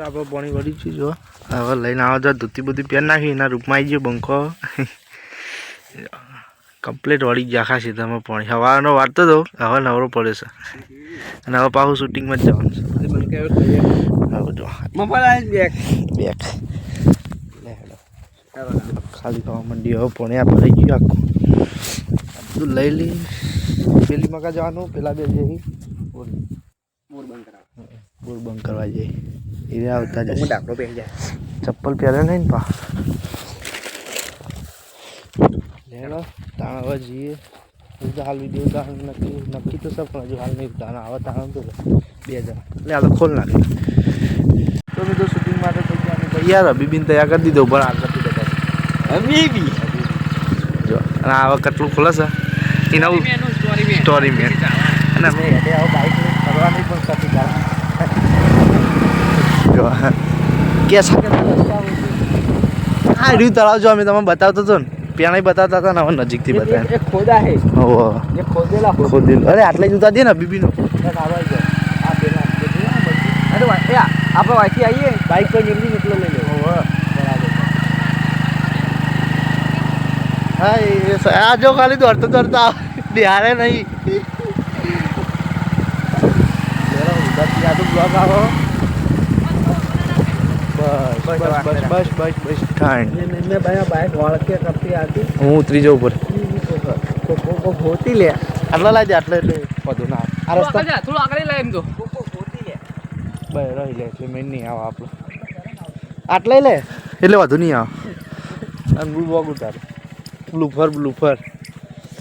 આપણે પાણી વળી છે જો. હવે લઈને આવો તો ધોતી બધી પહેર નાખી એના રૂપમાં આવી ગયો બંકો કમ્પ્લીટ વળી ગયા આખા સીધામાં પાણી. હવાનો વારતો હતો હવે નવરો પડે છે. અને હવે પાછું શૂટિંગમાં જ જવાનું છે. ખાલી ખાવા માંડી. હવે પાણી આ ભરાઈ ગયું આખું. બધું લઈ લઈ. પેલી મકા જવાનું પેલા બે જઈ. બોર બંધ કરવા. જઈએ એ આવતા જશે ચપ્પલ પહેરે નહીં ને પા લેલો તાણ હવે જઈએ હાલ વીડિયો ઉદાહરણ નક્કી નક્કી તો સર પણ હજુ હાલ નહીં તાણ આવે તાણ તો બે જણા એટલે તો ખોલ નાખે તો મિત્રો શૂટિંગ માટે થઈ ગયા તૈયાર અભિબીન તૈયાર કરી દીધો પણ આગળથી બધા જો અને આ કેટલું ખોલે છે એ નવું સ્ટોરી મેન અને અમે હેડે આવો બાઇક ફરવાની પણ કટી જો કે હા રીવ તળાવ જો અમે તમને બતાવતો હતો ને પેલા બતાવતા હતા ને હવે નજીકથી બતાવે ખોદા હે ખોદેલા ખોદેલું અરે આટલે જ ઉતાર દે ને બીબીનો અરે આપણે વાંચી આવીએ બાઇક પર જલ્દી નીકળો લઈ લેવો હા આ જો ખાલી દોડતો દોડતા બિહારે નહીં ઉધર થી આ તો બ્લોક આવો બસ બસ બસ કરતી બસ હું ત્રીજો ઉપર. તો હોતી લે. આટલો લાજે આટલે એટલે વધુ ના. આ રસ્તો થોડો આગળ લે એમ તો. બસ રહી લે એટલે મેં નહીં આવ આપણો. આટલે લે. એટલે વધુ નહીં આવો. અને બ્લુ વોક ઉતાર. બ્લુ ફર બ્લુ ફર.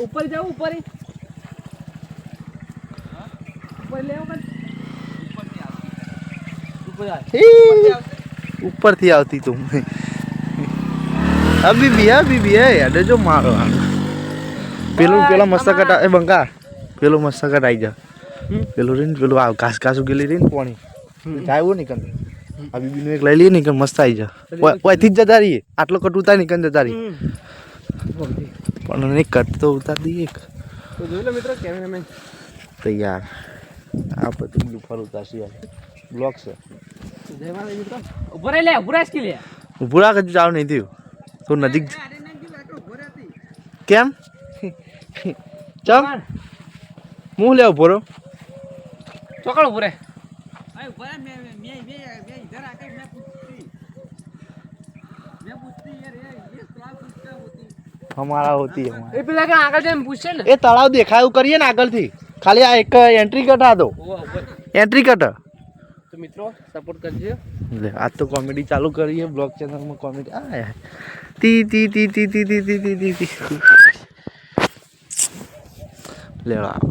ઉપર જાવ ઉપર. ઉપર લેવો ઉપર. ઉપર ઉપર ઉપરથી આવતી તું. અભી બીબી અભી બીબી હે યાર જો મારો પેલું પેલો મસ્ત કટા એ બંકા પેલું મસ્ત કટ આવી જા પેલું ને પેલું આ ઘાસ ઘાસ ઉગેલી રીન પાણી જાય નહીં કંદ આ બીબીનું એક લઈ લઈએ ને કંઈ મસ્ત આવી જા. ઓયથી જ જતા રહીએ. આટલો કટ ઉતાર નહીં કંદ જતા રહીએ. પણ નહીં કટ તો ઉતાર દઈએ એક. જોઈ લો મિત્રો કેમેરામેન. તૈયાર. આ બધું ડુફર ઉતારશું યાર. બ્લોક છે. ઊભો લે ઊભો રાખ લે ઊભો રાખ જ જાવ નહીં થયું. તો નજીક કેમ? ચમ હું લે ઊભો રહો. ચોકડ ઊભો હોતી. એ પેલા કે આગળ જઈને ને. એ તળાવ દેખાયું કરીએ ને આગળથી. ખાલી આ એક એન્ટ્રી કટ આ દો. એન્ટ્રી કટ મિત્રો સપોર્ટ કરજો. લે, આજ તો કોમેડી ચાલુ કરીએ બ્લોગ ચેનલમાં કોમેડી આ યાર તી તી તી તી તી તી તી તી તી તી. લેવા આવો.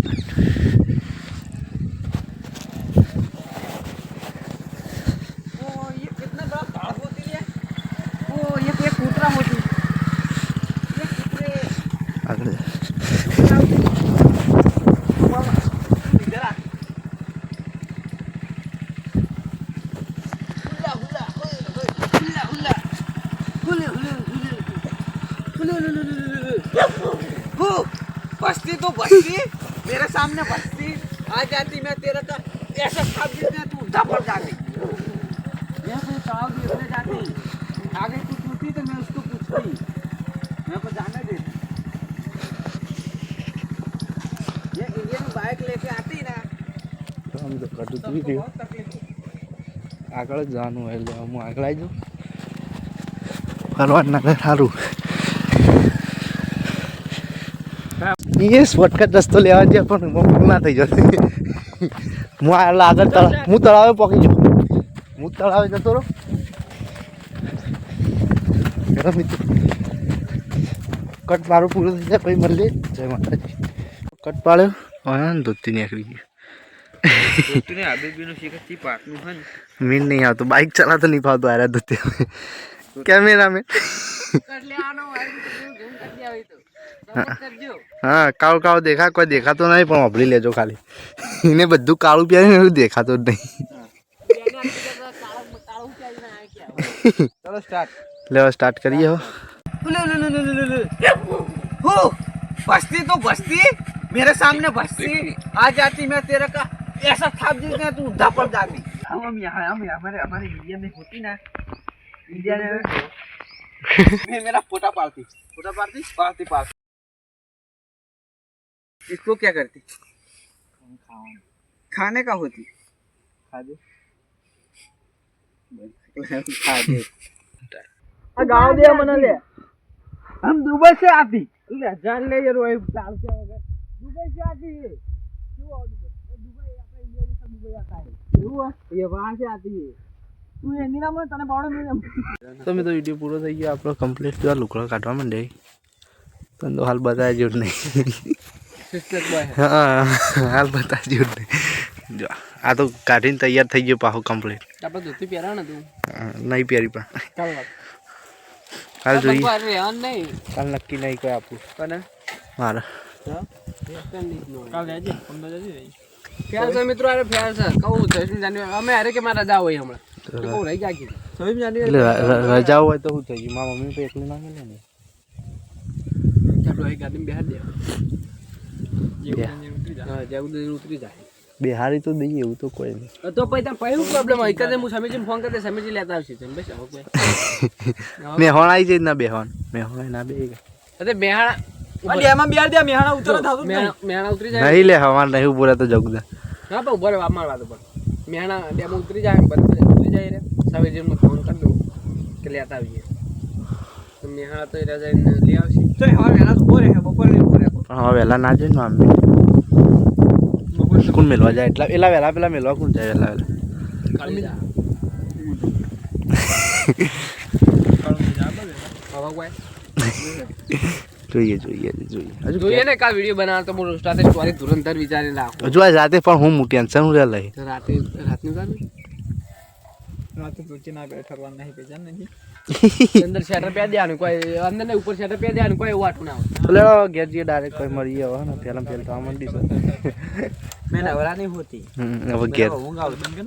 बस्ती तो बस्ती मेरे सामने बस्ती आ जाती मैं तेरा का ऐसा खाप देते तू धपड़ जाती मैं फिर ताव देखने जाती आगे कुछ पूछती तो मैं उसको पूछती मेरे को जाने दे ये इंडियन बाइक लेके आती ना આમ તો કટું तब થઈ तो ગયું बहुत तकलीफ होती આગળ જ જવાનું હોય એટલે હું આગળ આવી જાઉં ફરવા ના સારું એ શોર્ટકટ રસ્તો લેવા જાય પણ મોકલ ના થઈ જતો. હું આટલા આગળ તળાવ હું તળાવે પોકી જાઉં હું તળાવે જતો રહો. કટ મારું પૂરું થઈ જાય પછી મળીએ. જય માતાજી. કટ પાડ્યો. હવે ધોતી નીકળી ગયો. મેન નહીં આવતો. બાઇક ચલાવતો નહીં ફાવતો આરા ધોતી કેમેરામેન. हाँ काव काव देखा कोई देखा तो नहीं पर ले जो હા કાવ કાવ દેખા કોઈ દેખાતો નહીં પણ વાપરી લેજો ખાલી. ले वो स्टार्ट करिए हो દેખાતું જ નહીં. લેવો સ્ટાર્ટ કરીએ हो बस्ती तो बस्ती मेरे सामने बस्ती आ जाती मैं तेरे का ऐसा थाप देते तू धपड़ जाती हम हम यहाँ हम यहाँ हमारे हमारे इंडिया में होती ना इंडिया में मेरा पोटा पालती पोटा पालती पालती पालती इसको क्या करती खाने का होती खा दे खा दे गाँव दे मना ले हम दुबई से आती ले जान ले ये रोए चाल के वगैरह दुबई से आती है क्यों आओ दुबई ये दुबई अपना इंडिया जैसा दुबई आता है क्यों ये वहाँ से आती है તું એની નામ તને પાવડો મેં તો મિત્રો વિડીયો પૂરો થઈ ગયો આપણો કમ્પ્લીટ જો લુકડો કાઢવા માંડે તને તો હાલ બતાવ્યા જેવું જ નહીં સિસ્ટર બોય હા હાલ બતાવ્યા જેવું જ નહીં જો આ તો કાઢીને તૈયાર થઈ ગયો પાછું કમ્પ્લીટ આપણે ધોતી પહેરા ને તું નહીં પહેરી પણ ચાલ વાત કાલ જોઈએ અરે અન નહીં કાલ નક્કી નહીં કોઈ આપું કને મારે કાલ જાજે પંદર જાજે ફેર છે મિત્રો અરે ફેર છે કહું છવ્વીસ જાન્યુઆરી અમે અરે કે મારા રજા હોય હમણાં તો કહું રહી ગયા કીધું છવ્વીસ એટલે ર- ર- રજા હોય તો શું થઈ ગયું મારા મમ્મી તો એકલું ના ગયેલું ને ચાલો એ ગાડી બેહાર દે બે. હા ઉતરી જાય. બિહારી તો દઈએ એવું તો કોઈ નહીં. તો પછી તમે પહેલું પ્રોબ્લેમ હોય. કે હું સમીરજીને ફોન કરતા સમીરજી લેતા આવશે. તમે બસ હવે મેહોણ આવી જાય ના બેહોણ મેહોણ ના બે. અરે મેહાણા એમાં બિહાર દે મેહાણા ઉતરો થાતું મેહાણા મેહાણા ઉતરી જાય. નહીં લે હવાન નહીં ઉભું તો જગદા હા પણ બોલે રહે અમાર વાત ઉપર. મેહાણા ડેમ ઉતરી જાય બસ ઉતરી જાય રે. સમીરજીને ફોન કરી દઉં કે લેતા આવીએ. તો મેહાણા તો એ રજા લઈ આવશે. તો હવે તો ઊભો બપોરે. પણ હવે વહેલા ના જાય ને મમ્મી કોણ મેલવા જાય એટલા એટલા વહેલા પેલા મેલવા કોણ જાય વહેલા વહેલા કાળી જા હવે કોઈ જોઈએ જોઈએ જોઈએ હજુ જોઈએ ને કાલ વીડિયો બનાવવા તો હું રાતે સ્ટોરી ધુરંધર વિચારીને રાખું હજુ આ જાતે પણ હું ટેન્શન હું લઈ તો રાતે રાતનું કાઢું રાતે તું ના બે ઠરવા નહીં બે જાણ નહીં. અંદર શેટર પે દેવાનું કોઈ અંદર ને ઉપર શેટર પે દેવાનું કોઈ એવું ના હોય લેડો ઘેર જે ડાયરેક્ટ કોઈ મરી જાવ ને પહેલા પહેલા તો આ મંડી છે મેં નવરા નહીં હોતી હવે ઘેર. ઊંઘ આવતી.